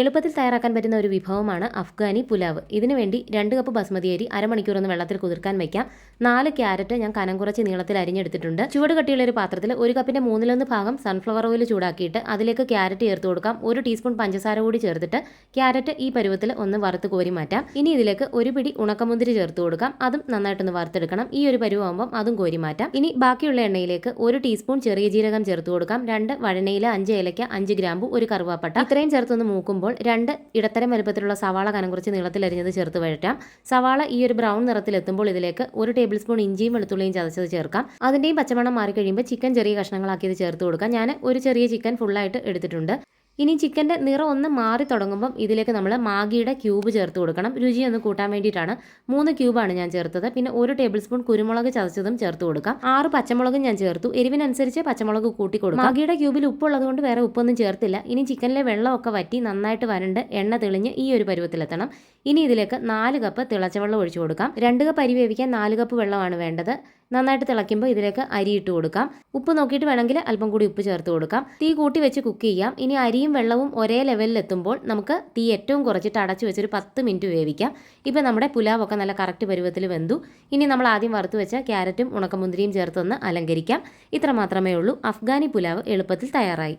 എളുപ്പത്തിൽ തയ്യാറാക്കാൻ പറ്റുന്ന ഒരു വിഭവമാണ് അഫ്ഗാനി പുലാവ്. ഇതിനുവേണ്ടി രണ്ട് കപ്പ് ബസ്മതി അരി അരമണിക്കൂർ ഒന്ന് വെള്ളത്തിൽ കുതിർക്കാൻ വെക്കാം. നാല് ക്യാരറ്റ് ഞാൻ കനം കുറച്ച് നീളത്തിൽ അരിഞ്ഞെടുത്തിട്ടുണ്ട്. ചൂട് കട്ടിയുള്ള ഒരു പാത്രത്തിൽ ഒരു കപ്പിന്റെ മൂന്നിലൊന്ന് ഭാഗം സൺഫ്ലവർ ഓയിൽ ചൂടാക്കിയിട്ട് അതിലേക്ക് ക്യാരറ്റ് ചേർത്ത് കൊടുക്കാം. ഒരു ടീസ്പൂൺ പഞ്ചസാര കൂടി ചേർത്തിട്ട് ക്യാരറ്റ് ഈ പരുവത്തിൽ ഒന്ന് വറുത്ത് കോരി മാറ്റാം. ഇനി ഇതിലേക്ക് ഒരു പിടി ഉണക്കമുന്തിരി ചേർത്ത് കൊടുക്കാം. അതും നന്നായിട്ടൊന്ന് വറുത്തെടുക്കണം. ഈ ഒരു പരുവാകുമ്പം അതും കോരി മാറ്റാം. ഇനി ബാക്കിയുള്ള എണ്ണയിലേക്ക് ഒരു ടീസ്പൂൺ ചെറിയ ജീരകം ചേർത്ത് കൊടുക്കാം. രണ്ട് വഴനയില അഞ്ച് ഏലയ്ക്ക അഞ്ച് ഗ്രാമ്പു ഒരു കറുവാപ്പട്ട. ഇത്രയും ചേർത്തൊന്ന് മൂക്കുമ്പോൾ രണ്ട് ഇടത്തരം വലുപ്പത്തിലുള്ള സവാള കനം കുറച്ച് നീളത്തിൽ അരിഞ്ഞത് ചേർത്ത് വഴറ്റാം. സവാള ഈ ഒരു ബ്രൗൺ നിറത്തിൽ എത്തുമ്പോൾ ഇതിലേക്ക് ഒരു ടേബിൾ സ്പൂൺ ഇഞ്ചിയും വെളുത്തുള്ളിയും ചതച്ചത് ചേർക്കാം. അതിന്റെയും പച്ചമണം മാറി കഴിയുമ്പോൾ ചിക്കൻ ചെറിയ കഷ്ണങ്ങളാക്കി ഇത് ചേർത്ത് കൊടുക്കാം. ഞാൻ ഒരു ചെറിയ ചിക്കൻ ഫുള്ളായിട്ട് എടുത്തിട്ടുണ്ട്. ഇനി ചിക്കന്റെ നിറം ഒന്ന് മാറി തുടങ്ങുമ്പം ഇതിലേക്ക് നമ്മൾ മാഗിയുടെ ക്യൂബ് ചേർത്ത് കൊടുക്കണം. രുചി ഒന്ന് കൂട്ടാൻ വേണ്ടിയിട്ടാണ്. മൂന്ന് ക്യൂബാണ് ഞാൻ ചേർത്തത്. പിന്നെ ഒരു ടേബിൾ സ്പൂൺ കുരുമുളക് ചതച്ചതും ചേർത്ത് കൊടുക്കാം. ആറ് പച്ചമുളകും ഞാൻ ചേർത്തു. എരിവിനനുസരിച്ച് പച്ചമുളക് കൂട്ടി കൊടുക്കാം. മാഗിയുടെ ക്യൂബിൽ ഉപ്പുള്ളത് കൊണ്ട് വേറെ ഉപ്പൊന്നും ചേർത്തില്ല. ഇനി ചിക്കനിലെ വെള്ളമൊക്കെ വറ്റി നന്നായിട്ട് വരണ്ട് എണ്ണ തെളിഞ്ഞ് ഈ ഒരു പരുവത്തിലെത്തണം. ഇനി ഇതിലേക്ക് നാല് കപ്പ് തിളച്ച വെള്ളം ഒഴിച്ചു കൊടുക്കാം. രണ്ട് കപ്പ് അരി വേവിക്കാൻ നാല് കപ്പ് വെള്ളമാണ് വേണ്ടത്. നന്നായിട്ട് തിളയ്ക്കുമ്പോൾ ഇതിലേക്ക് അരി ഇട്ട് കൊടുക്കാം. ഉപ്പ് നോക്കിയിട്ട് വേണമെങ്കിൽ അല്പം കൂടി ഉപ്പ് ചേർത്ത് കൊടുക്കാം. തീ കൂട്ടി വെച്ച് കുക്ക് ചെയ്യാം. ഇനി അരിയും വെള്ളവും ഒരേ ലെവലിൽ എത്തുമ്പോൾ നമുക്ക് തീ ഏറ്റവും കുറച്ചിട്ട് അടച്ചു വെച്ചൊരു പത്ത് മിനിറ്റ് വേവിക്കാം. ഇപ്പം നമ്മുടെ പുലാവൊക്കെ നല്ല കറക്റ്റ് പരുവത്തിൽ വെന്തു. ഇനി നമ്മൾ ആദ്യം വറുത്ത് വെച്ച ക്യാരറ്റും ഉണക്കമുന്തിരിയും ചേർത്തൊന്ന് അലങ്കരിക്കാം. ഇത്ര മാത്രമേ ഉള്ളൂ. അഫ്ഗാനി പുലാവ് എളുപ്പത്തിൽ തയ്യാറായി.